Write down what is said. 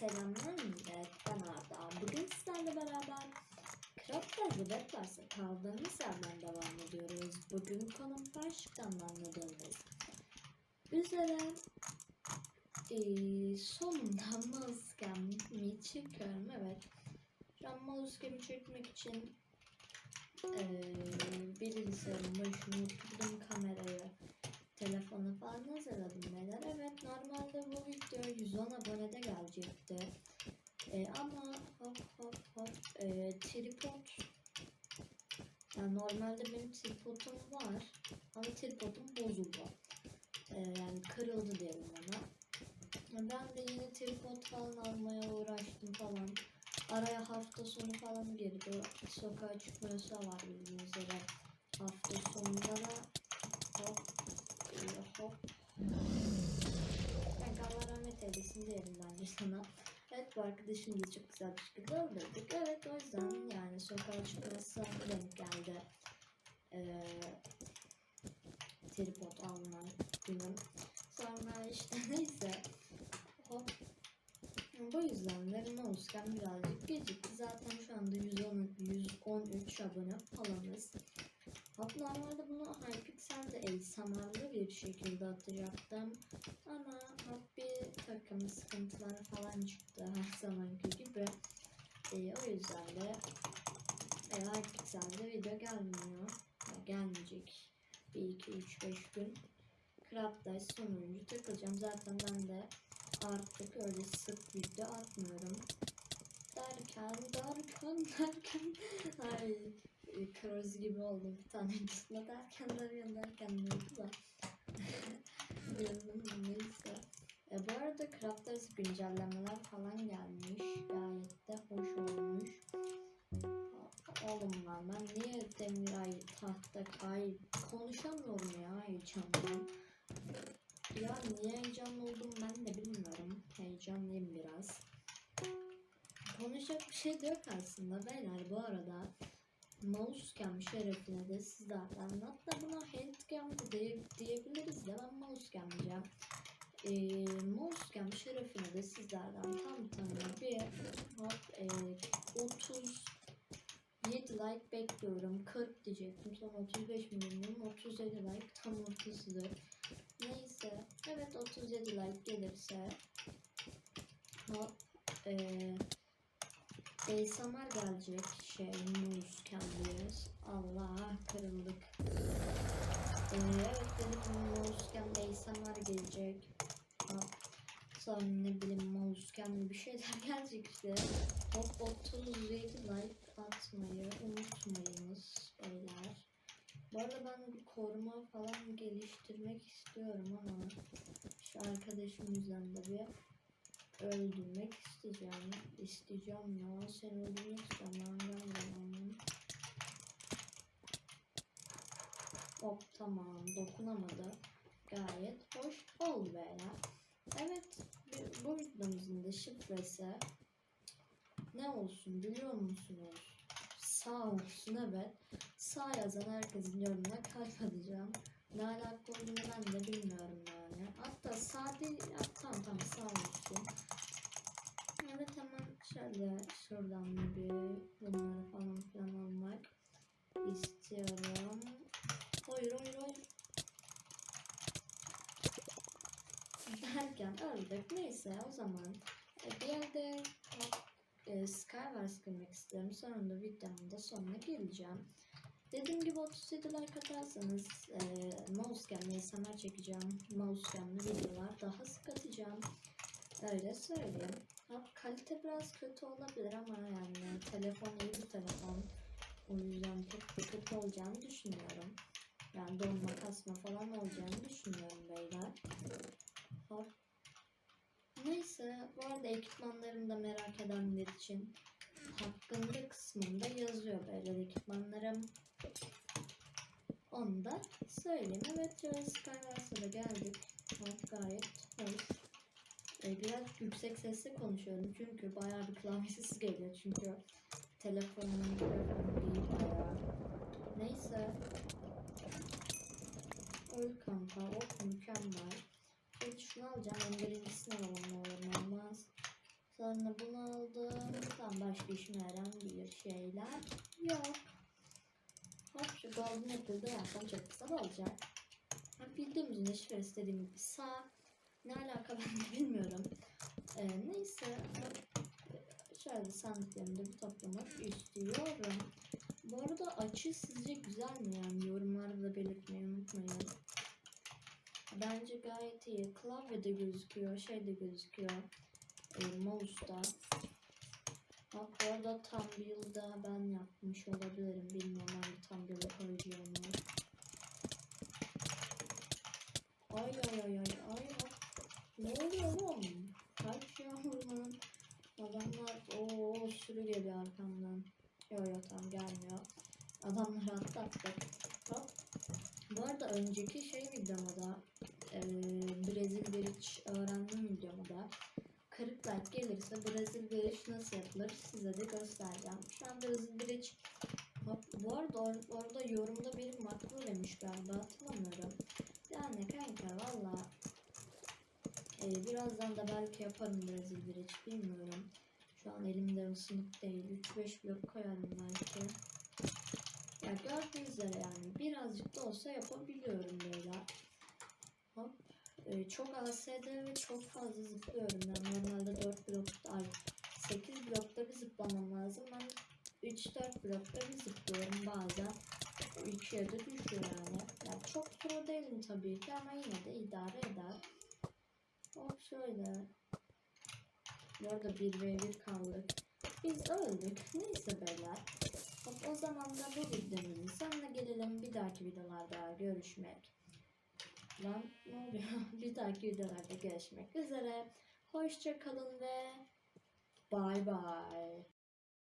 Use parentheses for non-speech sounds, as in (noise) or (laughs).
Selamlar ben Arda. Bugün sizlerle beraber Craft'ta Zibet varsa kaldığımız yerden devam ediyoruz. Bugün konum başlıktan anladığımız üzere eee sonunda maskemi çekiyorum. Evet, şu an maskemi çekmek için eee bilgisayarın başına oturdum kamerayı telefonu falan hazırladım beyler. Evet normalde bu video 110 abonede gelecekti. Ee, ama hop hop hop ee, tripod yani normalde benim tripodum var ama tripodum bozuldu. Ee, yani kırıldı diyelim ona. Ben de yine tripod falan almaya uğraştım falan. Araya hafta sonu falan girdi. Sokağa çıkma yasağı var bildiğiniz üzere. Hafta sonunda da hop hop. Kanka Allah rahmet eylesin diyelim bence sana. Evet bu arkadaşım da çok güzel bir şekilde öldürdük. Evet yani sokağa çıkması denk geldi. Ee, tripod alma günüm. Sonra işte (laughs) neyse. Hop. Bu yüzden de Mouse'ken birazcık gecikti. Zaten şu anda 110, 113 abone falanız. Hatta normalde bunu Hypixel'de ASMR'lı bir şekilde atacaktım. Ama bir takım sıkıntılar falan çıktı her zamanki gibi. Ee, o yüzden de e, Hypixel'de video gelmiyor. Ya, gelmeyecek. 1, 2, 3, 5 gün. Craft'da sonuncu takılacağım. Zaten ben de artık öyle sık video atmıyorum. Derken, derken, derken. Ay, e, Kroz gibi oldum bir tane gitme derken derken derken neydi da. (laughs) Neyse. E, bu arada Crafters güncellemeler falan gelmiş. Gayet de hoş olmuş. Oğlum lan ben niye demir ay tahta ay konuşamıyorum ya heyecandan. Ya niye heyecanlı oldum ben de bilmiyorum. Heyecanlıyım biraz. Konuşacak bir şey de yok aslında beyler bu arada mousecam şerefine de sizlerden hatta buna handcam da diye, diyebiliriz de ben mousecam'cağım. Ee, mousecam şerefine de sizlerden tam tamına bir hop e, 37 like bekliyorum. 40 diyecektim. Sonra 35 milyon 37 like. Tam 34 neyse. Evet 37 like gelirse. Hop. Eee ASMR gelecek. Şey muz kendimiz. Allah kırıldık. Ee, evet benim muzken ASMR gelecek. Ha, Sonra ne bileyim muzken bir şeyler (laughs) gelecek işte. Hop 37 like atmayı unutmayınız beyler. Bu arada ben koruma falan geliştirmek istiyorum ama şu arkadaşım yüzünden de bir öldürmek isteyeceğim. İsteyeceğim ya. Seni öldürmek istemem. Ben de Hop tamam. Dokunamadı. Gayet hoş oldu beyler. Evet. Bu videomuzun da şifresi ne olsun biliyor musunuz? Sağ olsun evet. Sağ yazan herkesin yorumuna kalp. Ne alaka olduğunu ben de bilmiyorum yani. Hatta sağ değil, ya, tamam tamam sağ olsun. Evet hemen şöyle şuradan da bir bunları falan filan almak istiyorum. Hayır hayır hayır. Derken öldük. Neyse o zaman e, bir e, Skywars girmek istiyorum. Sonunda videomun da sonuna geleceğim. Dediğim gibi 37 like atarsanız e, mousecam'le ASMR çekeceğim. Mousecam'lı videolar daha sık atacağım. Öyle söyleyeyim. Ha, kalite biraz kötü olabilir ama yani telefon iyi bir telefon. O yüzden de kötü olacağını düşünüyorum. Yani donma kasma falan olacağını düşünüyorum beyler. Hop. Neyse bu arada ekipmanlarımı da merak edenler için hakkında kısmında yazıyor böyle ekipmanlarım. Onu da söyleyeyim. Evet Skywars'a da geldik. Hop, gayet hoş. Ee, biraz yüksek sesle konuşuyorum çünkü bayağı bir klavye sesi geliyor çünkü telefonun mikrofonu değil bayağı. Neyse. Öl kanka hop mükemmel. Şunu alacağım. Ben birincisini alalım olur olmaz. Sonra bunu aldım. Tam başka işime yarayan bir şeyler yok. Hop şu golden apple'da yapsam çok güzel olacak. Ha, bildiğim üzere şifre istediğim gibi sağ. Ne alaka ben bilmiyorum. Ee, neyse. Şöyle sandıklarımda bir toplamak istiyorum. Bu arada açı sizce güzel mi yani yorumlarda da belirtmeyi unutmayın. Bence gayet iyi. Klavyede gözüküyor, şeyde gözüküyor. E, mouse'da. Bak bu arada thumbnail'da ben yapmış olabilirim. Bilmiyorum hangi thumbnail'e koyacağımı. Ay ay ay ay ay. Ne oluyor oğlum? Kaç yavrum. Adamlar o sürü geliyor arkamdan. Yo yo tam gelmiyor. Adamları atlattık. Hop. Bu arada önceki şey videomda Brezil Bridge öğrendim videomda. 40 like gelirse Brezil Bridge nasıl yapılır size de göstereceğim. Şu an Bridge Hop, bu arada or- orada yorumda biri makro demiş galiba hatırlamıyorum. Yani kanka valla e, birazdan da belki yaparım Brezil Bridge bilmiyorum. Şu an elimde ısınık değil. 3-5 blok koyarım belki. Ya gördüğünüz üzere yani birazcık da olsa yapabiliyorum böyle. Ee, çok ASD ve çok fazla zıplıyorum. Ben normalde 4 blokta, ay 8 blokta bir zıplamam lazım. Ben 3-4 blokta bir zıplıyorum bazen. 2'ye de düşüyor yani. yani. Çok pro değilim tabii ki ama yine de idare eder. Hop şöyle. Bu arada 1v1 kaldık. Biz öldük. Neyse beyler. Hop, o zaman da bu videomuzun sonuna gelelim. Bir dahaki videolarda görüşmek. Lan ne oluyor? (laughs) bir dahaki videolarda görüşmek üzere. Hoşça kalın ve bay bay.